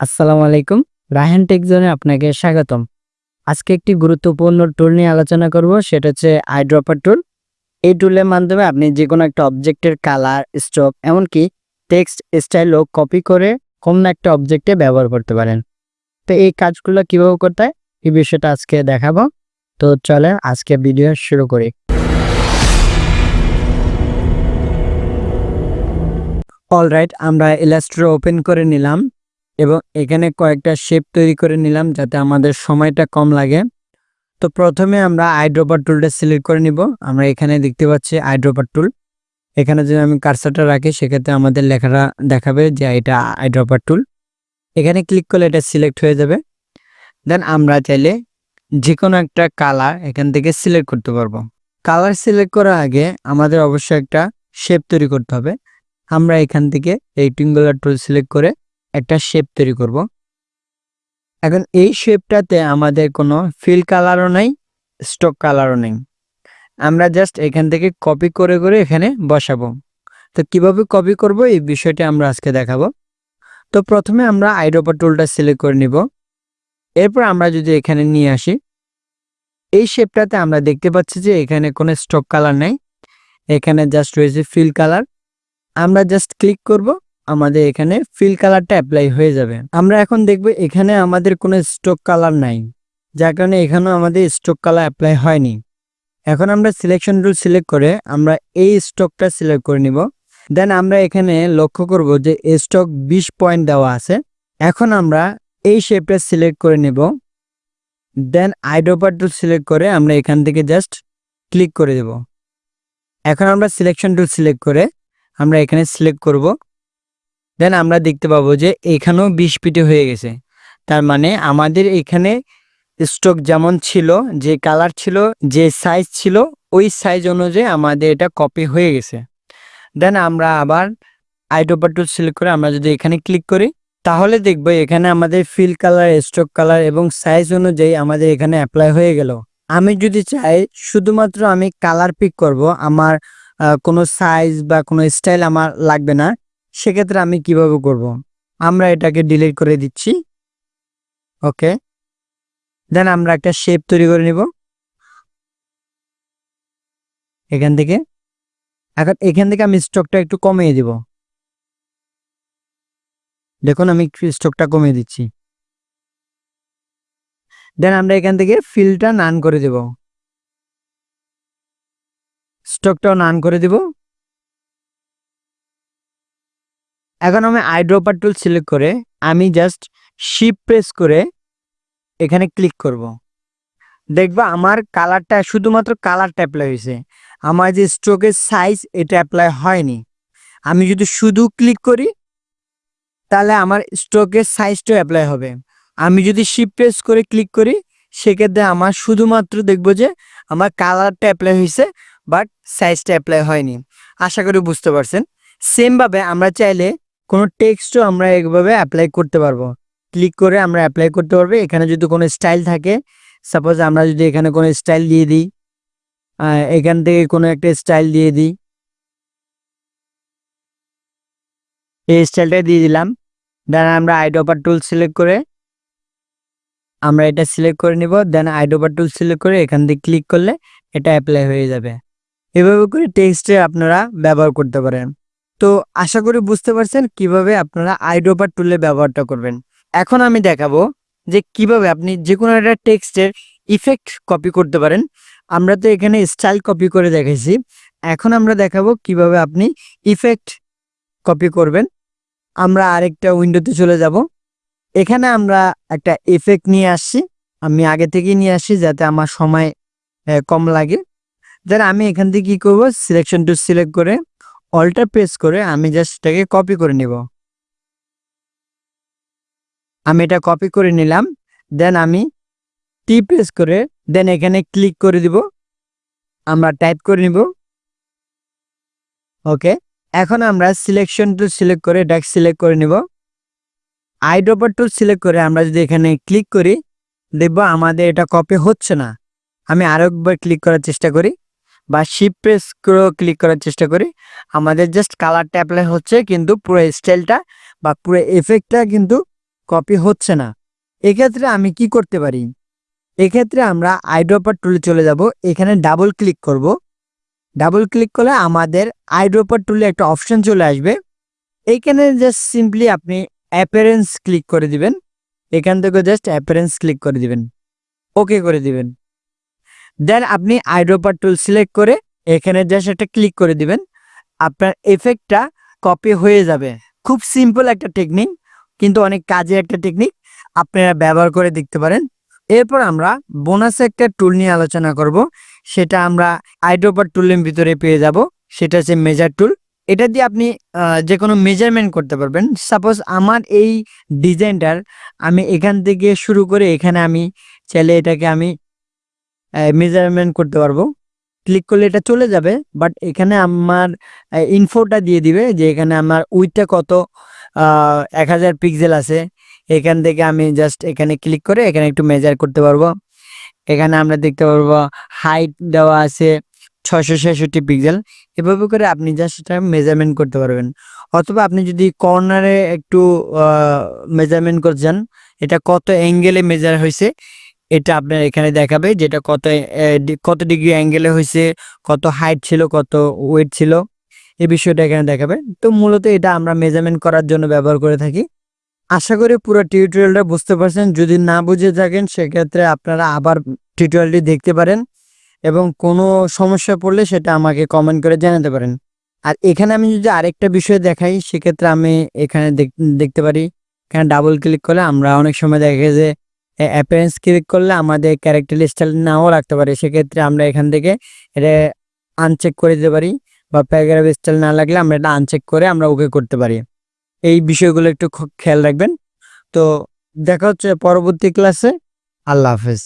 আসসালামু আলাইকুম। রায়হান টেকজনে আপনাকে স্বাগতম। আজকে একটি গুরুত্বপূর্ণ টুল নিয়ে আলোচনা করব, সেটা হচ্ছে আইড্রপার টুল এই টুলের মাধ্যমে আপনি যে কোনো একটা অবজেক্টের কালার স্ট্রোক এমনকি টেক্সট স্টাইলও কপি করে কোনো একটা অবজেক্টে ব্যবহার করতে পারেন। তো এই কাজগুলো কীভাবে করতে হয়, এই বিষয়টা আজকে দেখাবো। তো চলেন আজকে ভিডিও শুরু করি। অলরাইট আমরা ইলাস্ট্রো ওপেন করে নিলাম। এবং এখানে কয়েকটা শেপ তৈরি করে নিলাম যাতে আমাদের সময়টা কম লাগে। তো প্রথমে আমরা আইড্রপার টুলটা সিলেক্ট করে নিব। আমরা এখানে দেখতে পাচ্ছি আইড্রপার টুল এখানে যদি আমি কারসারটা রাখি, সেক্ষেত্রে আমাদের লেখাটা দেখাবে যে এটা আইড্রপার টুল এখানে ক্লিক করলে এটা সিলেক্ট হয়ে যাবে। দেন আমরা চাইলে যে কোনো একটা কালার এখান থেকে সিলেক্ট করতে পারব। কালার সিলেক্ট করার আগে আমাদের অবশ্যই একটা শেপ তৈরি করতে হবে। আমরা এখান থেকে এই টিঙ্গুলার টুল সিলেক্ট করে একটা শেপ তৈরি করব। এখন এই শেপটাতে আমাদের কোনো ফিল কালারও নেই স্টক কালারও নেই। আমরা জাস্ট এখান থেকে কপি করে করে এখানে বসাবো। তো কীভাবে কপি করব? এই বিষয়টা আমরা আজকে দেখাবো। তো প্রথমে আমরা আইডোপা টুলটা সিলেক্ট করে নিব। এরপর আমরা যদি এখানে নিয়ে আসি, এই শেপটাতে আমরা দেখতে পাচ্ছি যে এখানে কোনো স্টক কালার নেই। এখানে জাস্ট রয়েছে ফিল কালার আমরা জাস্ট ক্লিক করব। আমাদের এখানে ফিল কালারটা অ্যাপ্লাই হয়ে যাবে। আমরা এখন দেখব এখানে আমাদের কোনো স্টক কালার নাই, যার কারণে এখানেও আমাদের স্টক কালার অ্যাপ্লাই হয়নি। এখন আমরা সিলেকশন টুল সিলেক্ট করে আমরা এই স্টকটা সিলেক্ট করে নিব। দেন আমরা এখানে লক্ষ্য করব যে স্টক বিশ পয়েন্ট দেওয়া আছে। এখন আমরা এই শেপটা সিলেক্ট করে নেব। দেন আইডোপার টুল সিলেক্ট করে আমরা এখান থেকে জাস্ট ক্লিক করে দেব। এখন আমরা সিলেকশন টুল সিলেক্ট করে আমরা এখানে সিলেক্ট করব। দেন আমরা দেখতে পাবো যে এখানেও বিশ পিটে হয়ে গেছে। তার মানে আমাদের এখানে স্টক যেমন ছিল, যে কালার ছিল, যে সাইজ ছিল, ওই সাইজ অনুযায়ী আমাদের এটা কপি হয়ে গেছে। দেন আমরা আবার আইটোপার টুল সিলেক্ট করে আমরা যদি এখানে ক্লিক করি, তাহলে দেখব এখানে আমাদের ফিল কালার স্টক কালার এবং সাইজ অনুযায়ী আমাদের এখানে অ্যাপ্লাই হয়ে গেল। আমি যদি চাই শুধুমাত্র আমি কালার পিক করব, আমার কোনো সাইজ বা কোনো স্টাইল আমার লাগবে না। সেক্ষেত্রে আমি কীভাবে করব? আমরা এটাকে ডিলিট করে দিচ্ছি। ওকে। দেন আমরা একটা শেপ তৈরি করে নিব। এখান থেকে। এখন এখান থেকে আমি স্টকটা একটু কমিয়ে দিব। দেখুন আমি স্টকটা কমিয়ে দিচ্ছি। দেন আমরা এখান থেকে ফিলটা নান করে দেব। স্টকটাও নান করে দিব। এখন আমি আইড্রপার টুল সিলেক্ট করে আমি জাস্ট শিপ প্রেস করে এখানে ক্লিক করব। দেখবা আমার কালারটা শুধুমাত্র কালারটা অ্যাপ্লাই হয়েছে। আমার যে স্ট্রোকের সাইজ এটা অ্যাপ্লাই হয়নি। আমি যদি শুধু ক্লিক করি, তাহলে আমার স্ট্রোকের সাইজটাও অ্যাপ্লাই হবে। আমি যদি শিপ প্রেস করে ক্লিক করি, সেক্ষেত্রে আমার শুধুমাত্র দেখব যে আমার কালারটা অ্যাপ্লাই হয়েছে বাট সাইজটা অ্যাপ্লাই হয়নি। আশা করি বুঝতে পারছেন। সেমভাবে আমরা চাইলে কোনো টেক্সটও আমরা এইভাবে অ্যাপ্লাই করতে পারব। ক্লিক করে আমরা অ্যাপ্লাই করতে পারব। এখানে যদি কোনো স্টাইল থাকে সাপোজ আমরা যদি এখানে কোনো স্টাইল দিয়ে দিই এখান থেকে কোনো একটা স্টাইল দিয়ে দিই। এই স্টাইলটা দিয়ে দিলাম। দেন আমরা আইডোপার টুল সিলেক্ট করে, আমরা এটা সিলেক্ট করে নিব। দেন আইডোপার টুল সিলেক্ট করে এখান থেকে ক্লিক করলে এটা অ্যাপ্লাই হয়ে যাবে। এভাবে করে টেক্সটে আপনারা ব্যবহার করতে পারেন। তো আশা করি বুঝতে পারছেন কীভাবে আপনারা আইডোপার টুলের ব্যবহারটা করবেন। এখন আমি দেখাবো যে কীভাবে আপনি যে কোনো একটা টেক্সটের ইফেক্ট কপি করতে পারেন। আমরা তো এখানে স্টাইল কপি করে দেখেছি এখন আমরা দেখাবো কীভাবে আপনি ইফেক্ট কপি করবেন। আমরা আরেকটা উইন্ডোতে চলে যাব। এখানে আমরা একটা ইফেক্ট নিয়ে আসছি। আমি আগে থেকেই নিয়ে আসছি যাতে আমার সময় কম লাগে। দেন আমি এখান থেকে কি করব? সিলেকশন টু সিলেক্ট করে অল্টার প্রেস করে আমি জাস্ট এটাকে কপি করে নিব। আমি এটা কপি করে নিলাম দেন আমি টি প্রেস করে দেন এখানে ক্লিক করে দিব। আমরা টাইপ করে নিব। ওকে এখন আমরা সিলেকশন টুল সিলেক্ট করে এটা সিলেক্ট করে নিব। আইড্রপার টুল সিলেক্ট করে আমরা যদি এখানে ক্লিক করি, দেখব আমাদের এটা কপি হচ্ছে না। আমি আরও একবার ক্লিক করার চেষ্টা করি। বা শিপ প্রেস ক্লিক করার চেষ্টা করি। আমাদের জাস্ট কালারটা অ্যাপ্লাই হচ্ছে, কিন্তু পুরো স্টাইলটা বা পুরো এফেক্টটা কিন্তু কপি হচ্ছে না। এক্ষেত্রে আমি কি করতে পারি? এক্ষেত্রে আমরা আইড্রপার টুলে চলে যাব। এখানে ডাবল ক্লিক করব। ডাবল ক্লিক করলে আমাদের আইড্রপার টুলে একটা অপশন চলে আসবে। এইখানে জাস্ট সিম্পলি আপনি অ্যাপারেন্স ক্লিক করে দিবেন। এখান থেকে জাস্ট অ্যাপারেন্স ক্লিক করে দিবেন। ওকে করে দিবেন। দেন আপনি আইড্রপার টুল সিলেক্ট করে এখানে জাস্ট একটা ক্লিক করে দিবেন। আপনার এফেক্টটা কপি হয়ে যাবে। খুব সিম্পল একটা টেকনিক কিন্তু অনেক কাজের একটা টেকনিক আপনারা ব্যবহার করে দেখতে পারেন। এরপর আমরা বোনাস একটা টুল নিয়ে আলোচনা করব। সেটা আমরা আইড্রোপার টুলের ভিতরে পেয়ে যাব। সেটা হচ্ছে মেজার টুল এটা দিয়ে আপনি যে কোনো মেজারমেন্ট করতে পারবেন। সাপোজ আমার এই ডিজাইনটার আমি এখান থেকে শুরু করে এখানে আমি চাইলে এটাকে আমি মেজারমেন্ট করতে পারব। ক্লিক করলে এটা চলে যাবে বাট এখানে আমার ইনফোটা দিয়ে দিবে যে এখানে আমার উইথটা কত এক হাজার পিক্সেল আছে। এখান থেকে আমি জাস্ট এখানে ক্লিক করে এখানে একটু মেজার করতে পারব। এখানে আমরা দেখতে পারব হাইট দেওয়া আছে ছয়শো ছেষট্টি পিক্সেল এভাবে করে আপনি জাস্ট এটা মেজারমেন্ট করতে পারবেন। অথবা আপনি যদি কর্নারে একটু মেজারমেন্ট করতে এটা কত অ্যাঙ্গেলে মেজার হয়েছে এটা আপনার এখানে দেখাবে যেটা কত কত ডিগ্রি অ্যাঙ্গেলে হয়েছে কত হাইট ছিল, কত ওয়েট ছিল। এই বিষয়টা এখানে দেখাবে। তো মূলত এটা আমরা মেজারমেন্ট করার জন্য ব্যবহার করে থাকি। আশা করি পুরো টিউটোরিয়ালটা বুঝতে পারছেন। যদি না বুঝে থাকেন, সেক্ষেত্রে আপনারা আবার টিউটোরিয়ালটি দেখতে পারেন এবং কোনো সমস্যা পড়লে সেটা আমাকে কমেন্ট করে জানাতে পারেন। আর এখানে আমি যদি আরেকটা বিষয় দেখাই, সেক্ষেত্রে আমি এখানে দেখ- দেখতে পারি। এখানে ডাবল ক্লিক করলে আমরা অনেক সময় দেখে যে অ্যাপিয়ারেন্স ক্লিক করলে আমাদের ক্যারেক্টার স্টাইল নাও রাখতে পারি। সেক্ষেত্রে আমরা এখান থেকে এটা আনচেক করে দিতে পারি বা প্যারাগ্রাফ স্টাইল না লাগলে আমরা এটা আনচেক করে আমরা ওকে করতে পারি। এই বিষয়গুলো একটু খেয়াল রাখবেন। তো দেখা হচ্ছে পরবর্তী ক্লাসে আল্লাহ হাফেজ।